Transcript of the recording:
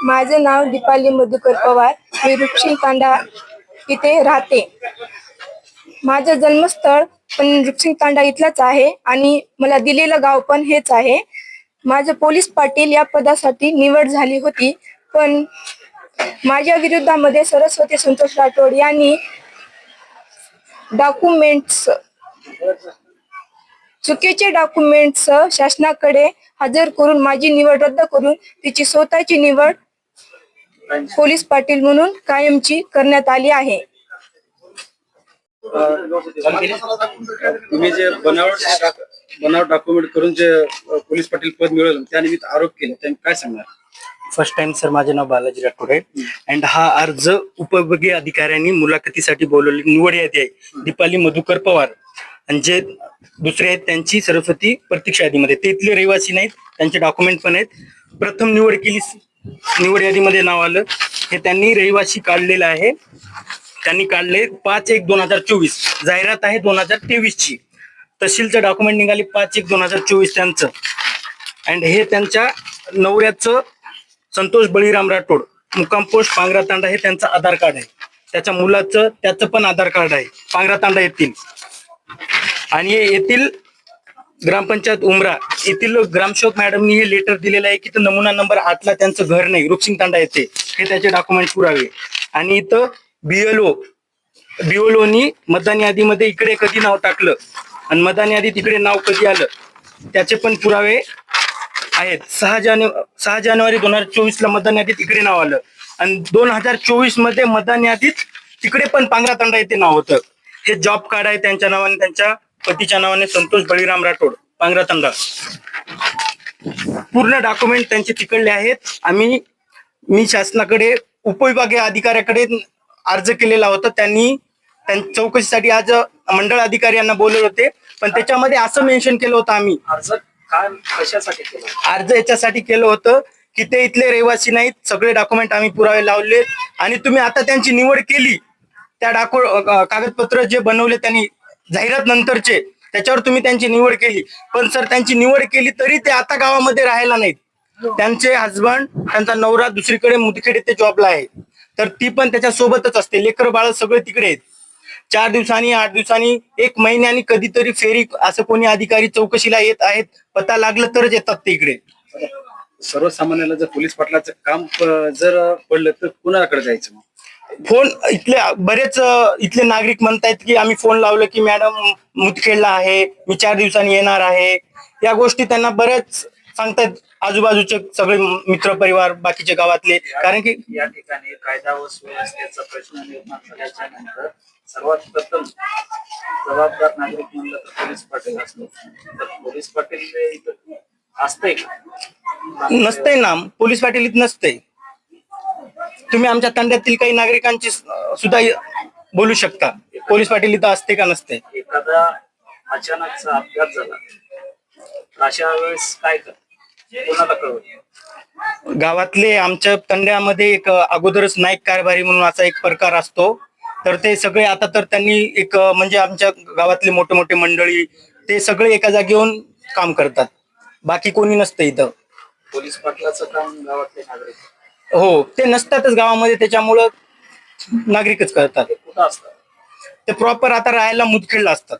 माझं नाव दीपाली मधुकर पवार. मी रुपसिंग तांडा इथे राहते. माझं जन्मस्थळ पण रुपसिंग तांडा इथलाच आहे आणि मला दिलेलं गाव पण हेच आहे. माझं पोलीस पाटील या पदासाठी निवड झाली होती पण माझ्या विरुद्धामध्ये सरस्वती संतोष राठोड यांनी डॉक्युमेंट्स चुकीचे डॉक्युमेंट्स शासनाकडे हजर करून माझी निवड रद्द करून तिची स्वतःची निवड पोलीस पाटील म्हणून कायमची करण्यात आली आहे. तुम्ही जे बनावट बनावट डॉक्युमेंट करून जे पोलीस पाटील पद मिळवलं त्यानिमित्त आरोप केले त्यांनी काय सांगणार? फर्स्ट टाइम सर माझे नाव बालाजी राठोड आहे. अँड हा अर्ज उपविभागीय अधिकाऱ्यांनी मुलाखतीसाठी बोलवली. निवड यादी आहे. दीपाली मधुकर पवार. आणि जे दुसरे आहेत त्यांची सरस्वती प्रतीक्षा यादीमध्ये. ते इथले रहिवासी नाहीत त्यांचे डॉक्युमेंट पण आहेत. प्रथम निवड केली निवड यादीमध्ये नाव आलं. हे त्यांनी रहिवासी काढलेलं आहे. त्यांनी काढले पाच एक दोन हजार चोवीस. जाहिरात आहे दोन हजार तेवीस ची. तहसीलचं डॉक्युमेंट निघाले पाच एक दोन हजार चोवीस त्यांचं. अँड हे त्यांच्या नवऱ्याचं संतोष बळीराम राठोड मुक्काम पोस्ट पांगरा तांडा हे त्यांचं आधार कार्ड आहे. त्याच्या मुलाचं त्याचं पण आधार कार्ड आहे. पांगरा तांडा येथील. आणि येथील ग्रामपंचायत उमरा. येथील ग्रामसेवक मॅडमनी हे लेटर दिलेलं आहे की इथं नमुना नंबर आठला त्यांचं घर नाही. रुपसिंग तांडा येते हे त्याचे डॉक्युमेंट पुरावे. आणि इथं बीएलओ बीएलओनी मतदान यादीमध्ये इकडे कधी नाव टाकलं? आणि मतदान यादीत इकडे नाव कधी आलं? त्याचे पण पुरावे आहेत. सहा जाने सहा जानेवारी दोन हजार चोवीस ला मतदान यादीत इकडे नाव आलं. आणि दोन हजार चोवीसमध्ये मतदान यादीत तिकडे पण पांगरा तांडा येथे नाव होतं. हे जॉब कार्ड आहे त्यांच्या नावाने त्यांच्या पतीच्या नावाने संतोष बळीराम राठोड पांगरा तांडा. पूर्ण डॉक्युमेंट त्यांचे तिकडले आहेत. आम्ही मी शासनाकडे उपविभागीय अधिकाऱ्याकडे अर्ज केलेला होता. त्यांनी त्यां- चौकशीसाठी आज मंडळ अधिकारी यांना बोलवले होते. पण त्याच्यामध्ये असं मेन्शन केलं होतं आम्ही. अर्ज काय कशासाठी केलं अर्ज याच्यासाठी केलं होतं की ते इथले रहिवासी नाहीत. सगळे डॉक्युमेंट आम्ही पुरावे लावले आणि तुम्ही आता त्यांची निवड केली. त्या डाको कागदपत्र जे बनवले त्यांनी जाहिरात नंतरचे त्याच्यावर तुम्ही त्यांची निवड केली. पण सर त्यांची निवड केली तरी ते आता गावामध्ये राहायला नाहीत. त्यांचे हजबंड त्यांचा नवरा दुसरीकडे मुदखेड ते जॉबला आहे. तर ती पण त्याच्या सोबतच असते. लेकर बाळ सगळे तिकडे आहेत. चार दिवसांनी आठ दिवसांनी एक महिन्यानी कधीतरी फेरी असं कोणी अधिकारी चौकशीला येत आहेत पता लागलं तरच येतात ते इकडे. सर्वसामान्याला जर पोलीस पाटलाचं काम जर पडलं तर कुणाकडे जायचं मग? फोन इथले बरेच इथले नागरिक म्हणतायत की आम्ही फोन लावलं की मॅडम मुदखेडला आहे मी चार दिवसांनी येणार आहे. या गोष्टी त्यांना बरेच सांगतायत आजूबाजूचे सगळे मित्र परिवार बाकीचे गावातले. कारण की या ठिकाणी कायदा व सुव्यवस्थेचा प्रश्न निर्माण झाल्याच्यानंतर सर्वात प्रथम जबाबदार नागरिक म्हणलं तर पोलीस पाटील असतो पोलीस पाटील का? नसतंय ना. पोलीस पाटील इथं नसतंय. तुम्ही आमच्या तांड्यातील काही नागरिकांची सुद्धा बोलू शकता. पोलीस पाटील इथं असते का नसते? एखादा अचानकचा अपघात झाला अशा वेळेस काय कोणाला कळवत गावातले आमच्या तंड्यामध्ये एक अगोदरच नाईक कारभारी म्हणून असा एक प्रकार असतो. तर ते सगळे आता तर त्यांनी एक म्हणजे आमच्या गावातले मोठे मोठे मंडळी ते सगळे एका जागी येऊन काम करतात. बाकी कोणी नसतं इथं. पोलीस पाटलाचं काम गावातले नागरिक हो ते नसतातच गावामध्ये त्याच्यामुळं नागरिकच करतात. ते कुठं असतात ते प्रॉपर आता राहायला मुदखेडला असतात.